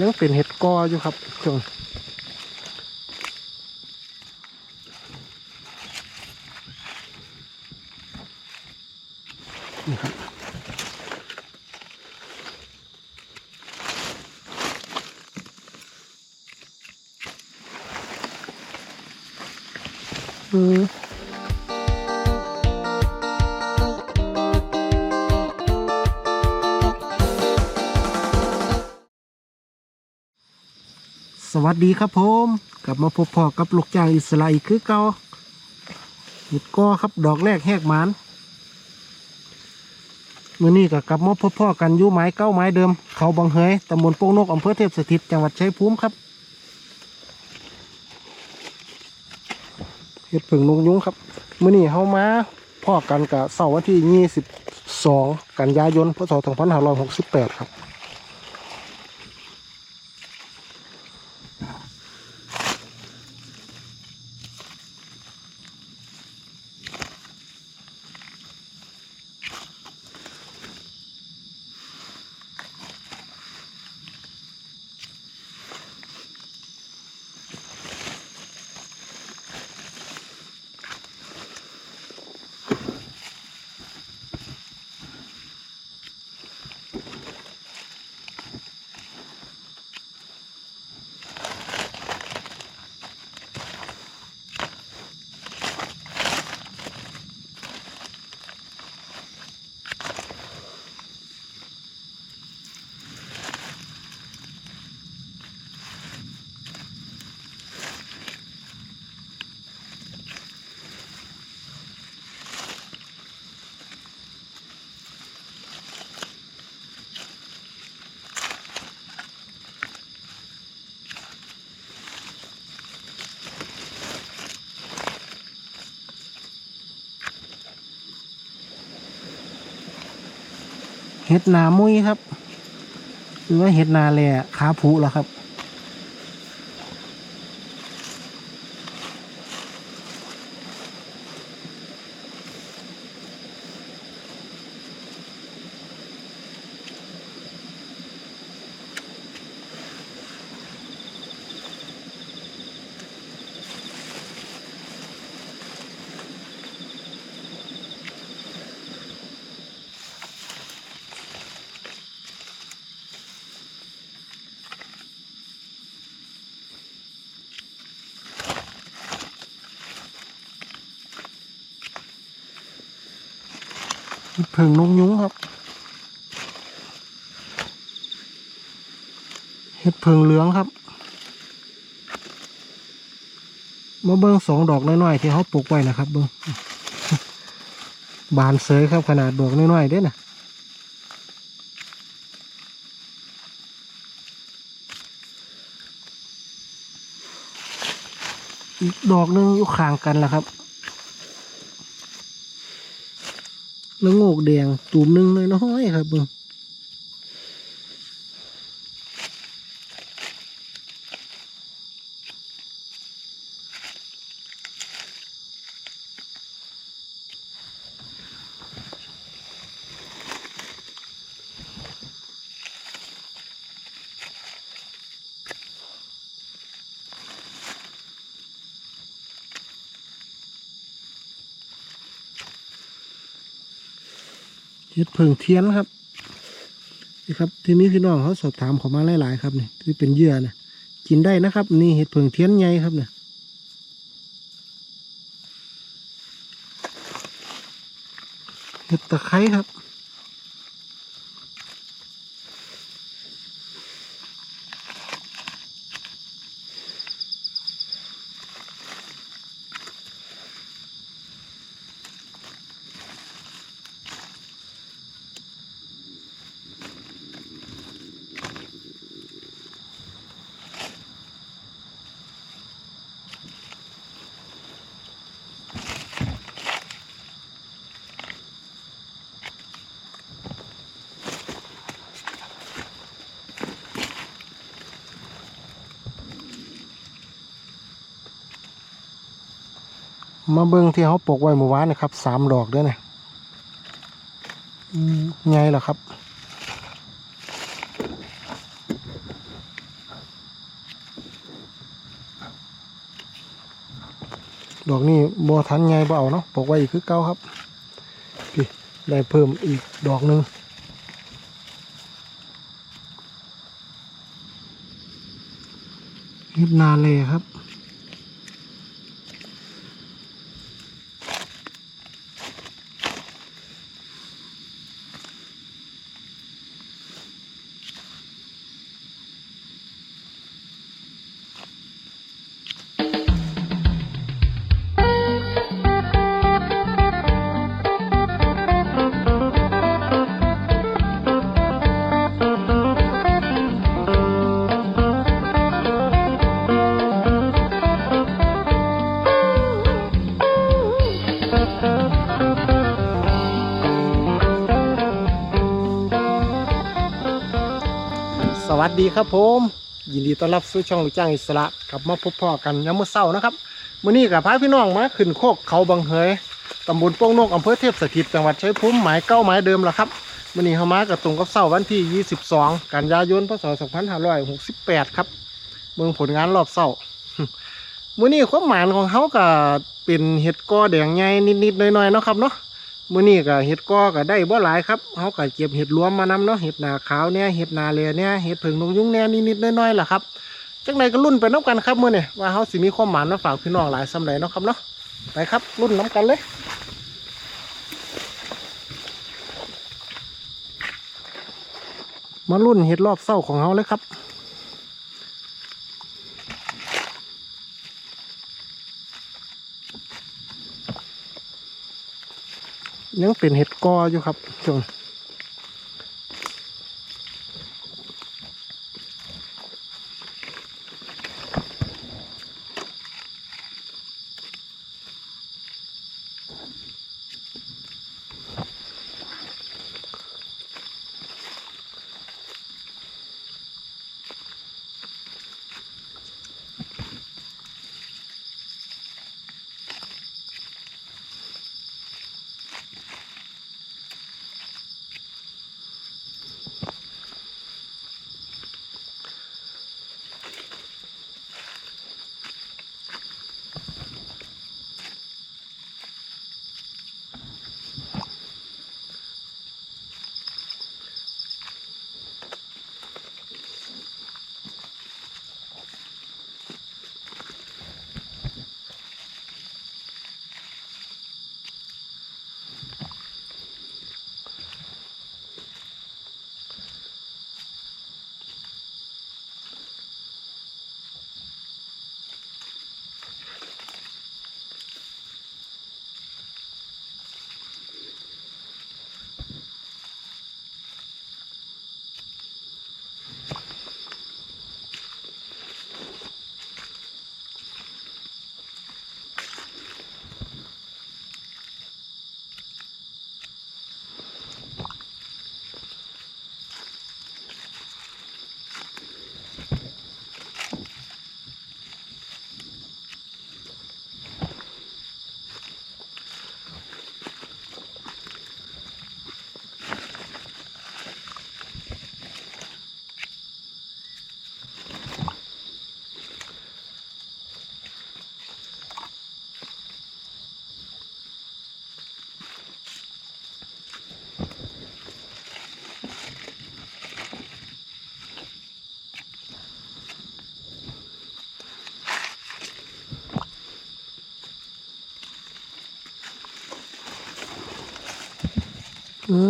ยังเป็นเห็ดกออยู่ครับช่วงนี่ครับ วัสดีครับผมกลับมาพบพอกับลูกจ้างอิสราเอลคือเก่าเห็ดกอครับดอกแรกแหกหมานมื่อนี้ก็กลับมาพบพ่อกันอยู่ไม้เก้าไม้เดิม เขาบังเฮยตำบลโป่งนกอำเภอเทพสถิตจังหวัดชัยภูมิครับเห็ดผึ่งนงยุ้งครับมื่อนี้เขามาพ่อกันกับเสาร์วันที่ยี่สิบสองกันยายนพศสองพันห้าร้อยหกสิบแปดครับ เห็ดนามุ้ยครับ หรือว่าเห็ดนาแหล่ขาผูแล้วครับ เห็ดเพิงนกยุ้งครับ เห็ดเพิงเหลืองครับ มาเบิ้งสองดอกน้อยๆที่เขาปลูกไว้นะครับ เบิ้งบานเสยครับขนาดดอกน้อยๆเด้นะอีกดอกหนึงอยู่ข้างกันแหละครับ แล้วโงกแดง ตูมหนึงเลยน้อยครับเบิ่ง เห็ดเพิงเทียนครับนี่ครับ ทีนี้พี่น้องเขาสอบถามเขามาหลายๆครับนี่ที่เป็นเยื่อนะกินได้นะครับ นี่เห็ดเพิงเทียนใหญ่ครับเนี่ยเห็ดตะไคร้ครับ มาเบิ้งที่เขาปลกไว้เมื่อวานนะครับสามดอกด้วยนะไงล่ะครับ ดอกนี้บัวทันไงบ่เอาเนาะปลกไว้อีกคือเก้าครับพี่ได้เพิ่มอีกดอกหนึ่งนิดนาเลยครับ สวัสดีครับผม ยินดีต้อนรับสู่ช่องลูกจ้างอิสระกลับมาพบพ่อกันยามมื้อเช้านะครับมื้อนี้กับพาพี่น้องมาขึ้นโคกเขาบางเหยตำบลโป่งนกอำเภอเทพสถิตจังหวัดชัยภูมิหมายเก้าหมายเดิมแล้วครับมื้อนี้เฮามากับตรงกับเช้าวันที่ 22 กันยายนพศ2568 ครับเมืองผลงานรอบเช้ามื้อนี้ความหมายของเฮาก็เป็นเห็ดกอแดงใหญ่นิดๆหน่อยๆเนาะครับเนาะ มื้อนี้ก็เห็ดกอก็ได้บ่หลายครับเฮาก็เก็บเห็ดรวมมานำเนาะเห็ดหนาขาวเนี่ยเห็ดนาเลเนี่ยเห็ดผึ่งนกยุงเนี่ยนิดๆน้อยๆล่ะครับจังไดก็รุ่นไปน้ำกันครับมื้อนี้ว่าเฮาสิมีความหมายมาฝากพี่น้องหลายสำใดเนาะครับเนาะไปครับรุ่นน้ำกันเลยมารุ่นเห็ดรอบเศร้าของเฮาเลยครับ ยังเป็นเห็ดกออยู่ครับช่วง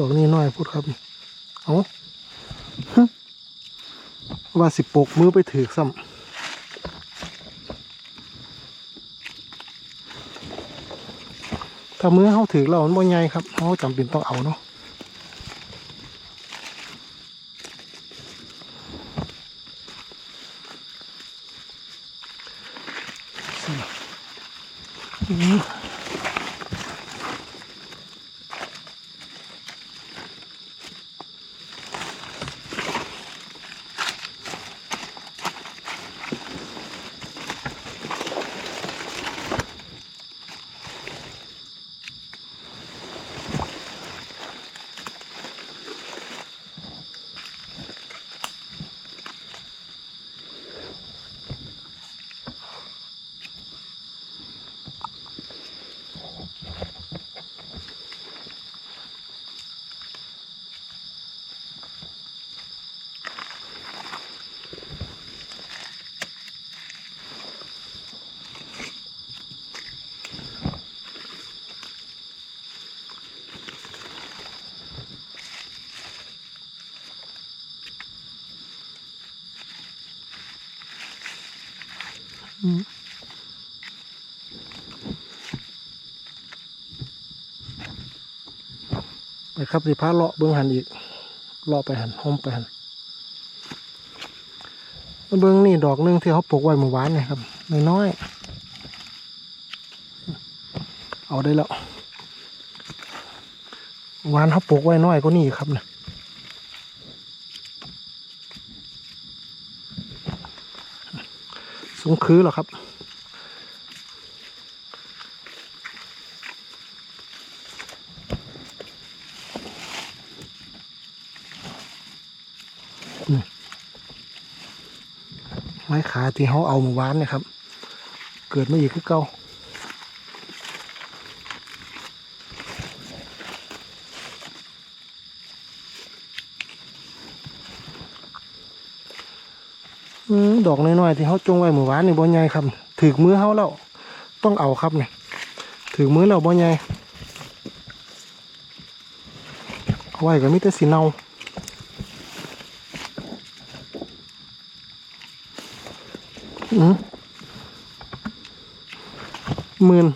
ดอกนี้น้อยพูดครับ เอาว่าสิปกมือไปถือซ้ำถ้ามือเขาถือเรามันบ่ใหญ่ครับเขาจำเป็นต้องเอาเนาะ ไปครับสิพาเลาะเบื้องหันอีกเลาะไปหันห้อมไปหันเบื้องนี่ดอกหนึงที่เขาปลูกไว้เมื่อวานนี่ครับน้อยๆเอาได้แล้ววานเขาปลูกไว้น้อยก็นี่ครับนี่ยสูงคือหรอครับ ม้ขาที่เขาเอาเมื่อวานนี่ยครับ เกิดไมาอีกคือเก่าดอกน้อยๆที่เขาจงไว้เมื่อวานนี่บ่ใหญ่ครับถือมือเขาแล้วต้องเอาครับเนี่ยถือมือเราบ่ใหญ่เอาไว้ก็มีแต่สีเนา หมื่น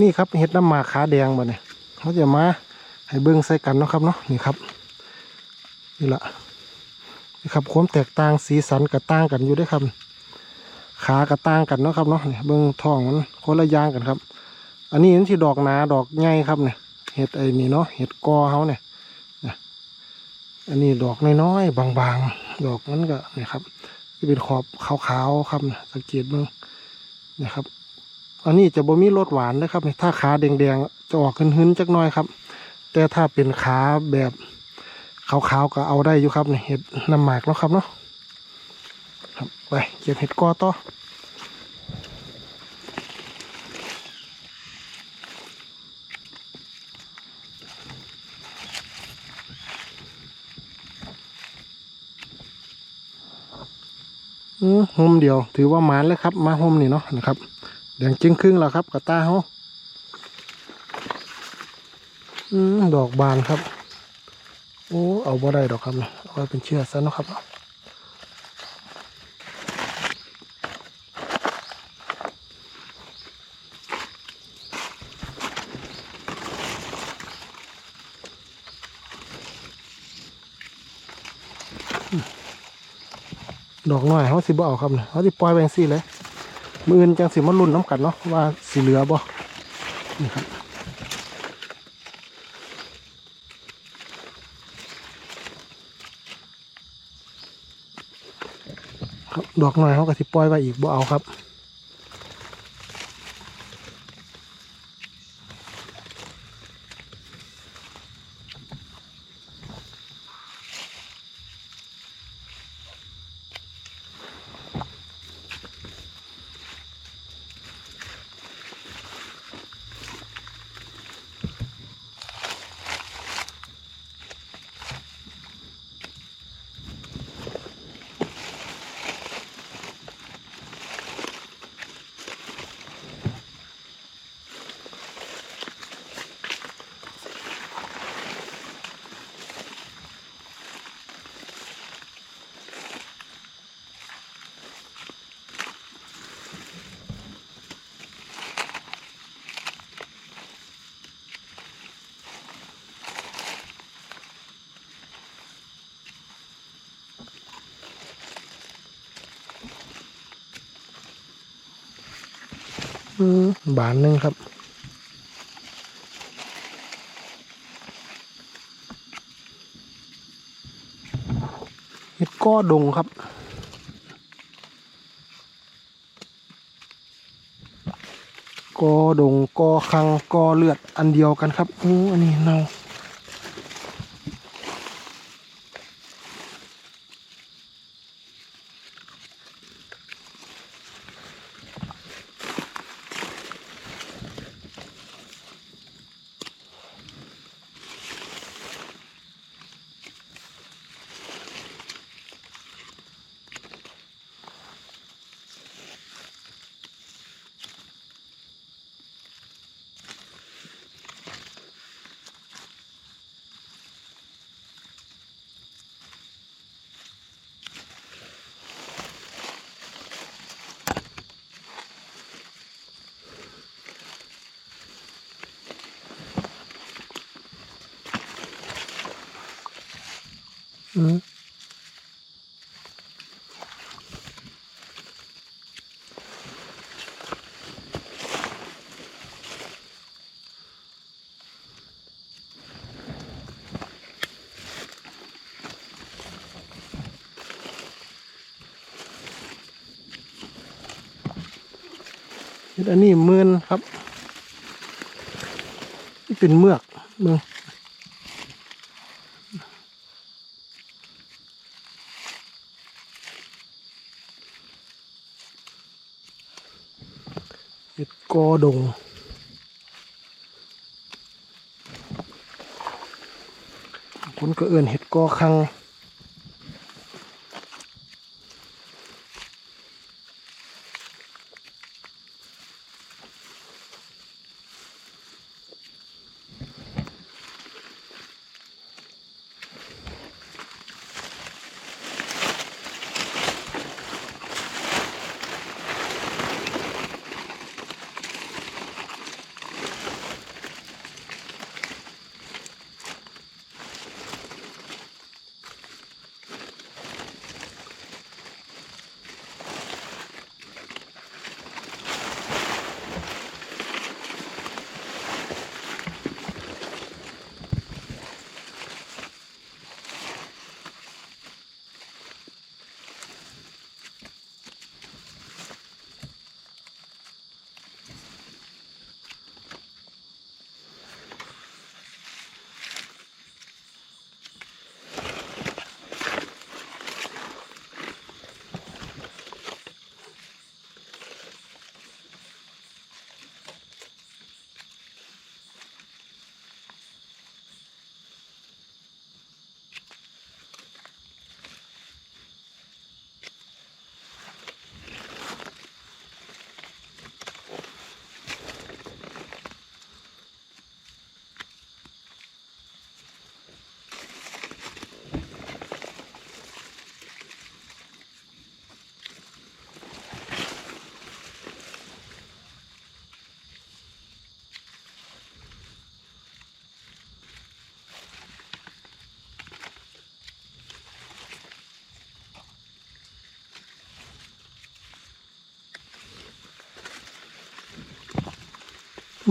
นี่ครับเห็ดน้ำหมาขาแดงบ่เนี่ยเขาจะมาให้เบิ้งใส่กันเนาะครับเนาะนี่ครับนี่ละนี่ครับความแตกต่างสีสันกับต่างกันอยู่ด้วยครับ ขากับต่างกันเนาะครับเนาะนี่เบิ้งท้องมันคนละย่างกันครับ อันนี้มันที่ดอกหนาดอกใหญ่ครับเนี่ยเห็ดไอ้นี่เนาะเห็ดกอเขาเนี่ยนะอันนี้ดอกน้อยๆบางๆ ดอกนั้นก็นี่ครับที่เป็นขอบขาวๆครับสังเกตเบิ้งนะครับ อันนี้จะบ่มีรสหวานนะครับถ้าขาแดงๆจะออกหึนๆจักน่อยครับ แต่ถ้าเป็นขาแบบขาวๆก็เอาได้อยู่ครับนี่เห็ดน้ำหมากเนาะครับเนาะครับไปเก็บเห็ดกอต่ออืมโฮมเดียว ถือว่าหมานเลยครับ มาโฮมนี่เนาะนะครับ แดงจึงครึ่งแล้วครับกระตาเขาอืมดอกบานครับ โอ้ เอาบ่ได้ดอกครับเอาไว้เป็นเชือกซะนะครับดอกน้อยเขาสิบ่เอาครับเขาสิปล่อยแบงซี่เลย มืออื่นจังสิมาลุ่นน้ำกันเนาะว่าสีเหลือบ่นี่ครับครับดอกหน่อยเขาก็สิปล่อยไว้อีกบ่เอาครับ บานนึ่งครับเห็ดก้อดงครับกอดงกอคังกอเลือดอันเดียวกันครับอู้อันนี้เน่า เฮ็ดอันนี้หมื่นครับนี่เป็นเมือกเมืองเห็ดกอดงคนก็เอื่นเห็ดกอคัง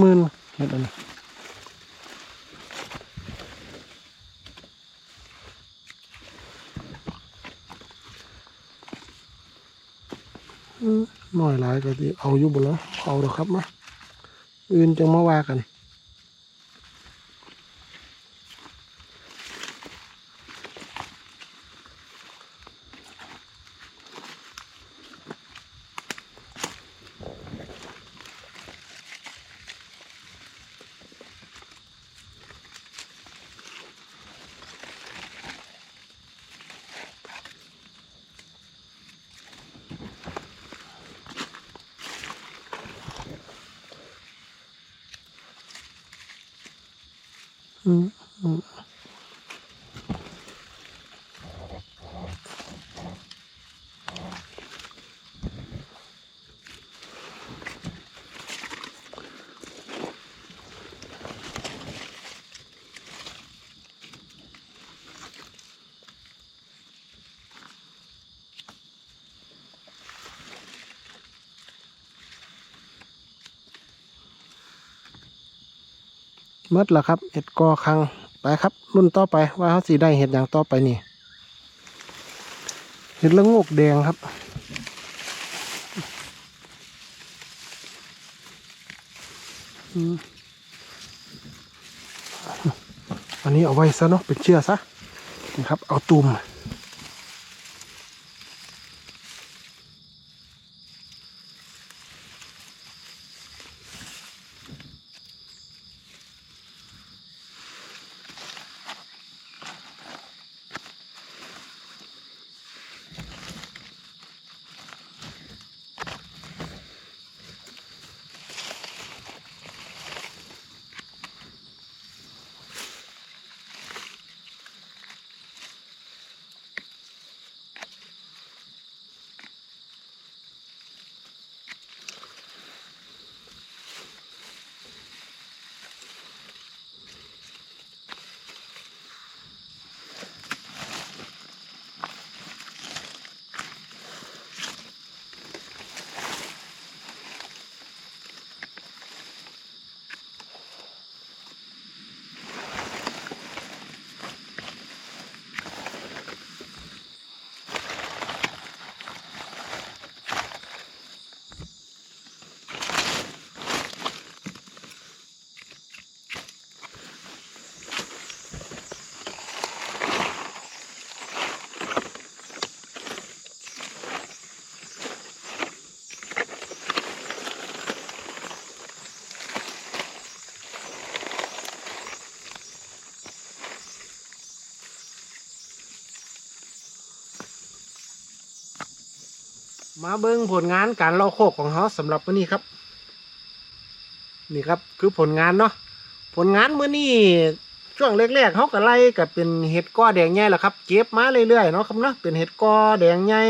มื่นเห็ดอันนี้อืมหน่อยหลายก็ที่เอาอยู่บ่แล้วเอาเถอครับมาอื่นจังมาว่ากัน อืมอื มหมดแล้วครับเห็ดกอคังไปครับรุ่นต่อไปว่าเขาสีได้เห็ดอย่างต่อไปนี่เห็ดละงกแดงครับอันนี้เอาไว้ซะเนาะเป็นเชือกซะนะครับ เอาตุ่ม มาเบิ่งผลงานการเลาโคกของเขาสำหรับวันนี้ครับ นี่ครับคือผลงานเนาะผลงานมื้อนี้ช่วงแรกๆเขาก็ไล่กับเป็นเห็ดก้อแดงใหญ่แหละครับ เก็บมาเรื่อยๆเนาะครับเนาะเป็นเห็ดก้อแดงใหญ่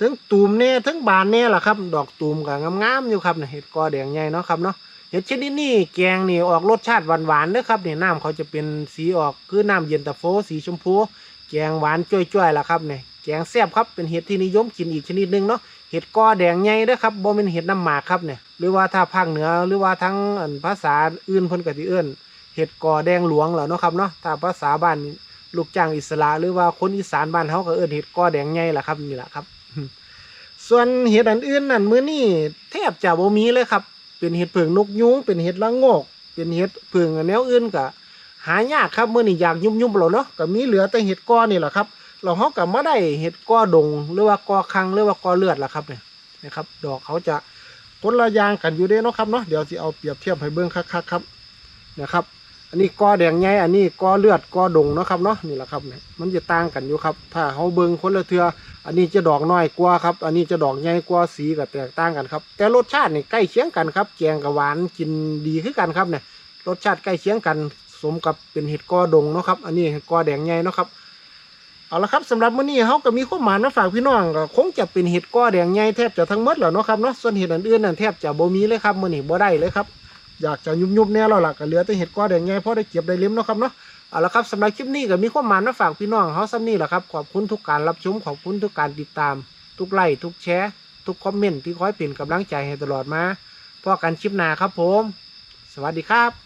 ถึงตูมเน่ถึงบานเน่แหละครับ ดอกตูมก็งามๆอยู่ครับเนี่ยเห็ดก้อแดงใหญ่เนาะครับเนาะเห็ดชนิดนี้แกงนี่ออกรสชาติหวานๆเด้อครับเนี่ยน้ำเขาจะเป็นสีออกคือน้ำเย็นตาโฟสีชมพู แกงหวานจ้วยๆแหละครับเนี่ยแกงแซ่บครับเป็นเห็ดที่นิยมกินอีกชนิดหนึงเนาะ เห็ดกอแดงใหญ่เด้อครับบ่เป็นเห็ดน้ำหมากครับเนี่ยหรือว่าถ้าภาคเหนือหรือว่าทั้งภาษาอื่นเพิ่นก็สิเอิ้นเห็ดกอแดงหลวงแหล้วเนาะครับเนาะถ้าภาษาบ้านลูกจ้างอิสระหรือว่าคนอีสานบ้านเฮาก็เอิ้นเห็ดกอแดงใหญ่ล่ะครับนี่ล่ะครับ ส่วนเห็ดอันอื่นนั่นมื้อนี้แทบจะบ่มีเลยครับ เป็นเห็ดเผิงนกยุงเป็นเห็ดละโงกเป็นเห็ดเผิงแนวอื่นก็หายากครับมื้อนี้อยากยุ่มๆแล้วเนาะก็มีเหลือแต่เห็ดกอนี่แหละครับ เราเขาก็มาได้เห็ดก้อดง หรือว่าก้อคังหรือว่าก้อเลือดล่ะครับเนี่ยนะครับ ดอกเขาจะคนละยางกันอยู่เด้เนาะครับเนาะเดี๋ยวสิเอาเปรียบเทียบให้เบิ่งคักๆครับนะครับ อันนี้ก้อแดงใหญ่อันนี้ก้อเลือดก้อดงเนาะครับเนาะนี่แหละครับเนี่ยมันจะต่างกันอยู่ครับ ถ้าเขาเบิ่งคนละเทืออันนี้จะดอกน้อยกว่าครับ อันนี้จะดอกใหญ่กว่าสีก็แตกต่างกันครับ แต่รสชาตินี่ใกล้เคียงกันครับแกงกับหวานกินดีคือกันครับเนี่ยรสชาติใกล้เคียงกัน สมกับเป็นเห็ดก้อดงเนาะครับ อันนี้เห็ดก้อแดงใหญ่เนาะครับ เอาละครับสำหรับมื้อนี้เขาก็มีข้อหมายมาฝากพี่น้องก็คงจะเป็นเห็ดก้อแดงใหญ่แทบจะทั้งหมดแล้วเนาะครับเนาะส่วนเห็ดอื่นๆนั่นแทบจะบ่มีเลยครับมื้อนี้บ่ได้เลยครับอยากจะยุบๆแน่แล้วล่ะก็เหลือแต่เห็ดก้อแดงใหญ่พอได้เก็บได้เลี้ยมเนาะครับเนาะเอาละครับสำหรับคลิปนี้ก็มีข้อหมายมาฝากพี่น้องเขาซ้ำนี่แหละครับขอบคุณทุกการรับชมขอบคุณทุกการติดตาม ทุกไลค์ทุกแชร์ทุกคอมเมนต์ที่คอยเป็นกำลังใจให้ตลอดมาพอกันคลิปหน้าครับผม สวัสดีครับ